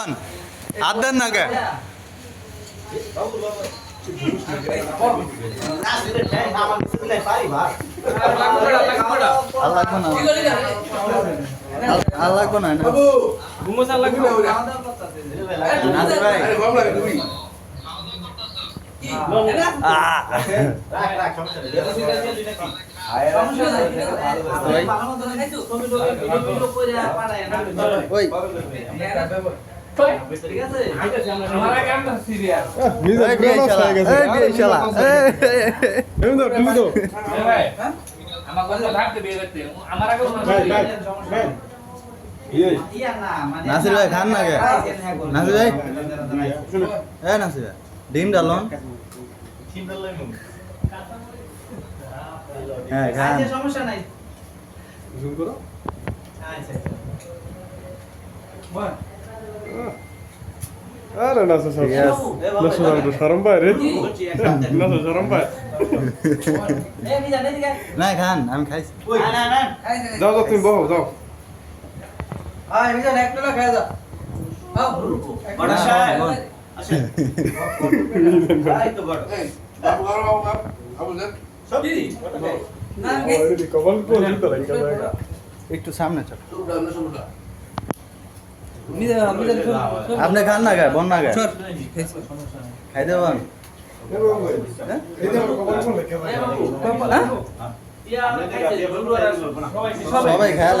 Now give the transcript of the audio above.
খাওয়ান হাত দেন না কে আর লাগবে ওই নাসির ভাই খান না কে? নাসির ভাই? এ নাসির ভাই ডিম ডালন হ্যাঁ খান। সমস্যা নাই। আরে না Yes. না স্যার শরম পায় রে না স্যার শরম পায় না খান আমি খাইছি যাও যাও তুমি বহো যাও কবল কোন ভিতরে জায়গা একটু সামনে চল আপনি খান না গায়ে বন না গায়ে। খাই দেবেন এই যে কবল কোন লেখা সবাই খেয়াল